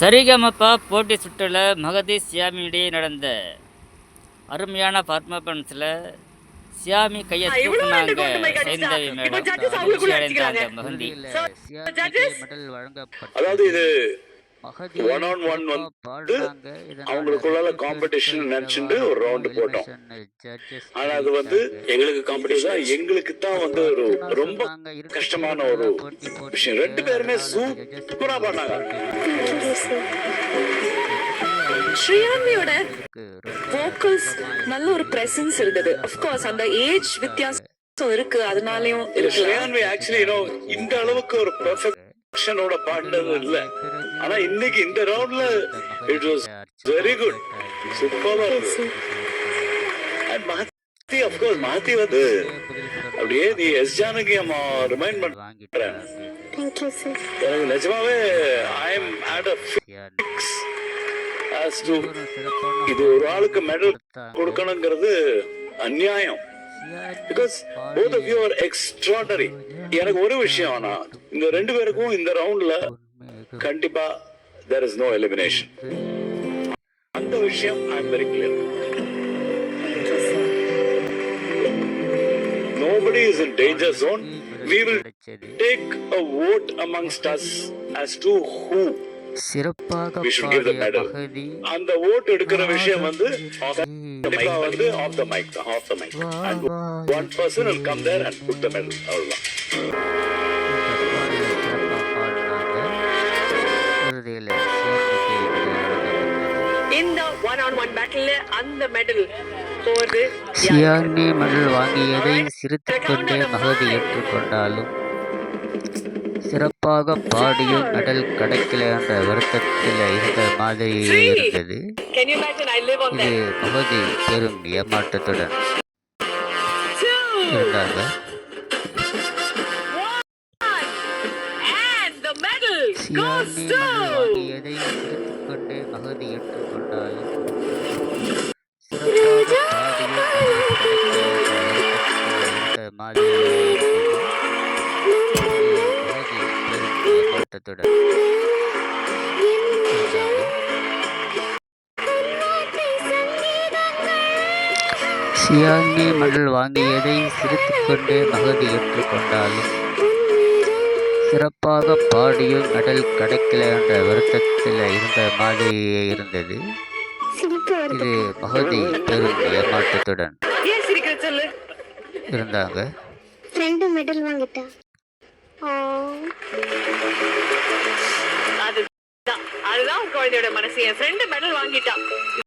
சரிகமபா போட்டி சுற்றில் மகதி சியாமி இடையே நடந்த அருமையான பர்ஃபார்மன்ஸில் சியாமி கையை தூக்குனாங்க. சைந்தவி மேடம். மகிழ்ச்சி அடைந்தாங்க. மகந்தி? மெடல் வழங்கப்பட்டது. On one சிறப்பா வந்து அவங்களுக்குள்ள பேருக்கு நினைச்சுட்டு ஒரு வாரம் போட்டோம். ஆனா அது வந்து. எங்களுக்கு காம்படிஷன் எங்களுக்கு தான் வந்து ஒரு ரொம்ப கஷ்டமான ஒரு விஷயம். ரெண்டு பேருமே அதனால அந்த judges சூப்பரா பண்ணாங்க. ரொம்ப வோக்கல்ஸ் நல்ல ஒரு பிரசன்ஸ் இருந்தது. அஃப்கோர்ஸ் அந்த ஏஜ் வித்தியாசம் இருக்கு. அதனாலயும் ஸ்ரேயான்வி ஆக்சுவலி இந்த அளவுக்கு ஒரு பெர்ஃபெக்ஷனோட பாடினது இல்ல. ஆனா இன்னைக்கு இந்த ரவுண்ட்ல இட் வாஸ் வெரி குட் சூப்பரா இருக்கு and Mahathi of course Mahathi வந்து அப்படியே நீ எஸ் ஜானகி அம்மா ரிமைண்ட் பண்ற வாங்கிட்டாங்க எனக்கு நிஜமாவே I am at a fix as to இது ஒரு ஆளுக்கு மெடல் கொடுக்கணுங்கிறது அநியாயம். Because both of you are extraordinary எனக்கு ஒரு விஷயம் ஆனா இந்த ரெண்டு பேருக்கும் இந்த ரவுண்ட்ல கண்டிப்பா தேர் இஸ் நோ எலிமினேஷன் அந்த விஷயம் I am very clear nobody is in danger zone. We will take a vote amongst us as to who சிறப்பாக அந்த ஓட் எடுக்கிற விஷயம் வந்து வந்து ஆஃப் த மைக் தான் off the mic and one person come there and put the medal. அவ்வளவுதான். பேட்டில் அந்த மெடல் மெடல் வாங்கியதை சிரித்துக் கொண்டே மகதி ஏற்றுக்கொண்டாலும் சிறப்பாக பாடியும் மெடல் கிடைக்கல என்ற வருத்தத்தில் இருந்த மாதிரியே இருந்தது. இது மகதி பெரும் ஏமாற்றத்துடன் இருந்தாங்க. To மெடல் வாங்கியதை சிரித்துக் கொண்டே மகதி ஏற்றுக்கொண்டாலும் சியானி மெடல் வாங்கியதை சிரித்துக்கொண்டே மகதி ஏற்றுக்கொண்டாலும் சிறப்பாக பாடியும் மெடல் கிடைக்கல என்ற வருத்தத்தில் இருந்த மாதிரியே இருந்தது இது மகதி பெரும் ஏமாற்றத்துடன் இருந்தாங்க. ஃப்ரெண்டு மெடல் வாங்கிட்டா. ஆ. அதுதான் அதுதான் குழந்தையோட மனசு. என் ஃப்ரெண்டு மெடல் வாங்கிட்டான்